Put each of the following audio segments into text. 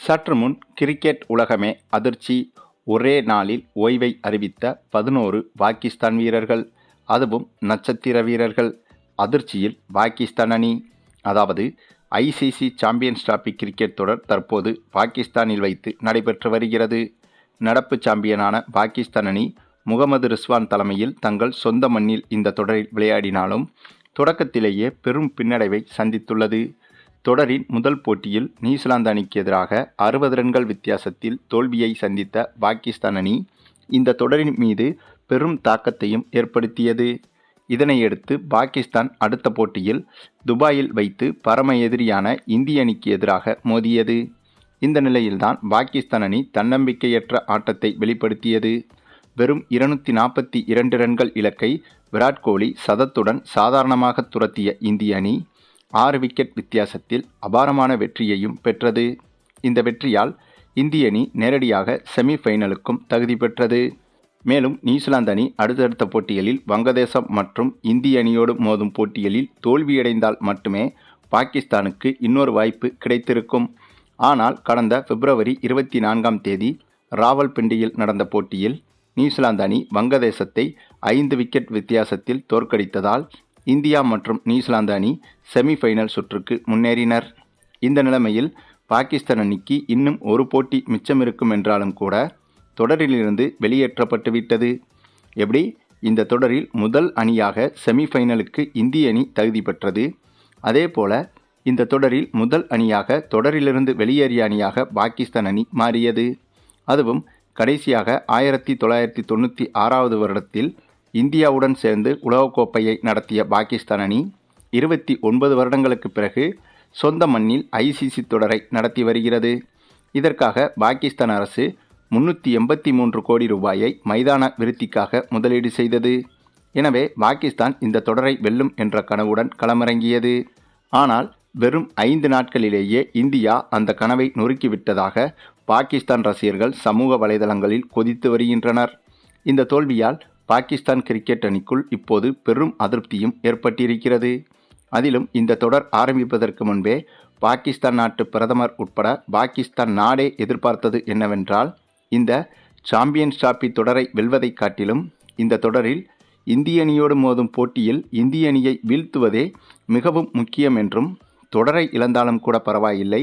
சற்று முன் கிரிக்கெட் உலகமே அதிர்ச்சி. ஒரே நாளில் ஓய்வை அறிவித்த பதினோரு பாகிஸ்தான் வீரர்கள் அதுவும் நட்சத்திர வீரர்கள். அதிர்ச்சியில் பாகிஸ்தான் அணி. அதாவது ஐசிசி சாம்பியன்ஸ் டிராபி கிரிக்கெட் தொடர் தற்போது பாகிஸ்தானில் வைத்து நடைபெற்று வருகிறது. நடப்பு சாம்பியனான பாகிஸ்தான் அணி முகமது ரிஸ்வான் தலைமையில் தங்கள் சொந்த மண்ணில் இந்த தொடரில் விளையாடினாலும் தொடக்கத்திலேயே பெரும் பின்னடைவை சந்தித்துள்ளது. தொடரின் முதல் போட்டியில் நியூசிலாந்து அணிக்கு எதிராக அறுபது ரன்கள் வித்தியாசத்தில் தோல்வியை சந்தித்த பாகிஸ்தான் அணி இந்த தொடரின் மீது பெரும் தாக்கத்தையும் ஏற்படுத்தியது. இதனையடுத்து பாகிஸ்தான் அடுத்த போட்டியில் துபாயில் வைத்து பரம எதிரியான இந்திய அணிக்கு எதிராக மோதியது. இந்த நிலையில்தான் பாகிஸ்தான் அணி தன்னம்பிக்கையற்ற ஆட்டத்தை வெளிப்படுத்தியது. வெறும் இருநூத்தி நாற்பத்தி இரண்டு ரன்கள் இலக்கை விராட் கோலி சதத்துடன் சாதாரணமாக துரத்திய இந்திய அணி ஆறு விக்கெட் வித்தியாசத்தில் அபாரமான வெற்றியையும் பெற்றது. இந்த வெற்றியால் இந்திய அணி நேரடியாக செமிஃபைனலுக்கும் தகுதி பெற்றது. மேலும் நியூசிலாந்து அணி அடுத்தடுத்த போட்டிகளில் வங்கதேசம் மற்றும் இந்திய அணியோடு மோதும் போட்டிகளில் தோல்வியடைந்தால் மட்டுமே பாகிஸ்தானுக்கு இன்னொரு வாய்ப்பு கிடைத்திருக்கும். ஆனால் கடந்த பிப்ரவரி இருபத்தி நான்காம் தேதி ராவல்பிண்டியில் நடந்த போட்டியில் நியூசிலாந்து அணி வங்கதேசத்தை ஐந்து விக்கெட் வித்தியாசத்தில் தோற்கடித்ததால் இந்தியா மற்றும் நியூசிலாந்து அணி செமிஃபைனல் சுற்றுக்கு முன்னேறினர். இந்த நிலைமையில் பாகிஸ்தான் அணிக்கு இன்னும் ஒரு போட்டி மிச்சம் இருக்கும் என்றாலும் கூட தொடரிலிருந்து வெளியேற்றப்பட்டுவிட்டது எப்படி? இந்த தொடரில் முதல் அணியாக செமிஃபைனலுக்கு இந்திய அணி தகுதி பெற்றது. அதே போல இந்த தொடரில் முதல் அணியாக தொடரிலிருந்து வெளியேறிய அணியாக பாகிஸ்தான் அணி மாறியது. அதுவும் கடைசியாக ஆயிரத்தி தொள்ளாயிரத்தி தொண்ணூற்றி ஆறாவது வருடத்தில் இந்தியாவுடன் சேர்ந்து உலகக்கோப்பையை நடத்திய பாகிஸ்தான் அணி இருபத்தி ஒன்பது வருடங்களுக்கு பிறகு சொந்த மண்ணில் ஐசிசி தொடரை நடத்தி வருகிறது. இதற்காக பாகிஸ்தான் அரசு முன்னூற்றி எண்பத்தி மூன்று கோடி ரூபாயை மைதான விருத்திக்காக முதலீடு செய்தது. எனவே பாகிஸ்தான் இந்த தொடரை வெல்லும் என்ற கனவுடன் களமிறங்கியது. ஆனால் வெறும் ஐந்து நாட்களிலேயே இந்தியா அந்த கனவை நொறுக்கிவிட்டதாக பாகிஸ்தான் ரசிகர்கள் சமூக வலைதளங்களில் கொதித்து வருகின்றனர். இந்த தோல்வியால் பாகிஸ்தான் கிரிக்கெட் அணிக்குள் இப்போது பெரும் அதிருப்தியும் ஏற்பட்டிருக்கிறது. அதிலும் இந்த தொடர் ஆரம்பிப்பதற்கு முன்பே பாகிஸ்தான் நாட்டு பிரதமர் உட்பட பாகிஸ்தான் நாடே எதிர்பார்த்தது என்னவென்றால் இந்த சாம்பியன்ஸ் டிராபி தொடரை வெல்வதை காட்டிலும் இந்த தொடரில் இந்திய அணியோடு மோதும் போட்டியில் இந்திய அணியை வீழ்த்துவதே மிகவும் முக்கியம் என்றும் தொடரை இழந்தாலும் கூட பரவாயில்லை.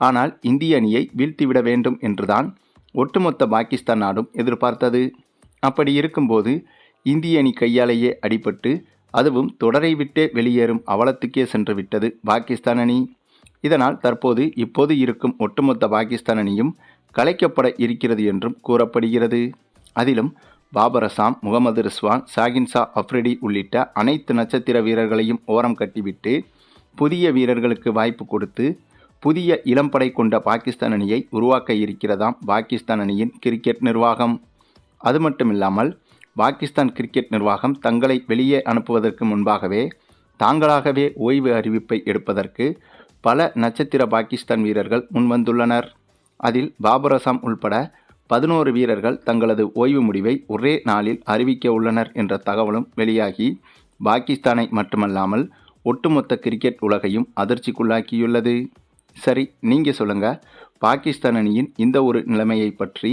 ஆனால் இந்திய அணியை வீழ்த்திவிட வேண்டும் என்றுதான் ஒட்டுமொத்த பாகிஸ்தான் நாடும் எதிர்பார்த்தது. அப்படி இருக்கும்போது இந்திய அணி கையாலேயே அடிபட்டு அதுவும் தொடரை விட்டே வெளியேறும் அவலத்துக்கே சென்று விட்டது பாகிஸ்தான் அணி. இதனால் தற்போது இப்போது இருக்கும் ஒட்டுமொத்த பாகிஸ்தான் அணியும் கலைக்கப்பட இருக்கிறது என்றும் கூறப்படுகிறது. அதிலும் பாபர் அசாம் முகமது ரிஸ்வான் சாகின்சா அஃப்ரிடி உள்ளிட்ட அனைத்து நட்சத்திர வீரர்களையும் ஓரம் கட்டிவிட்டு புதிய வீரர்களுக்கு வாய்ப்பு கொடுத்து புதிய இளம்படை கொண்ட பாகிஸ்தான் அணியை உருவாக்க இருக்கிறதாம் பாகிஸ்தான் அணியின் கிரிக்கெட் நிர்வாகம். அது மட்டுமில்லாமல் பாகிஸ்தான் கிரிக்கெட் நிர்வாகம் தங்களை வெளியே அனுப்புவதற்கு முன்பாகவே தாங்களாகவே ஓய்வு அறிவிப்பை எடுப்பதற்கு பல நட்சத்திர பாகிஸ்தான் வீரர்கள் முன்வந்துள்ளனர். அதில் பாபர் அசாம் உள்பட பதினோரு வீரர்கள் தங்களது ஓய்வு முடிவை ஒரே நாளில் அறிவிக்க உள்ளனர் என்ற தகவலும் வெளியாகி பாகிஸ்தானை மட்டுமல்லாமல் ஒட்டுமொத்த கிரிக்கெட் உலகையும் அதிர்ச்சிக்குள்ளாக்கியுள்ளது. சரி நீங்கள் சொல்லுங்கள் பாகிஸ்தான் அணியின் இந்த ஒரு நிலைமையை பற்றி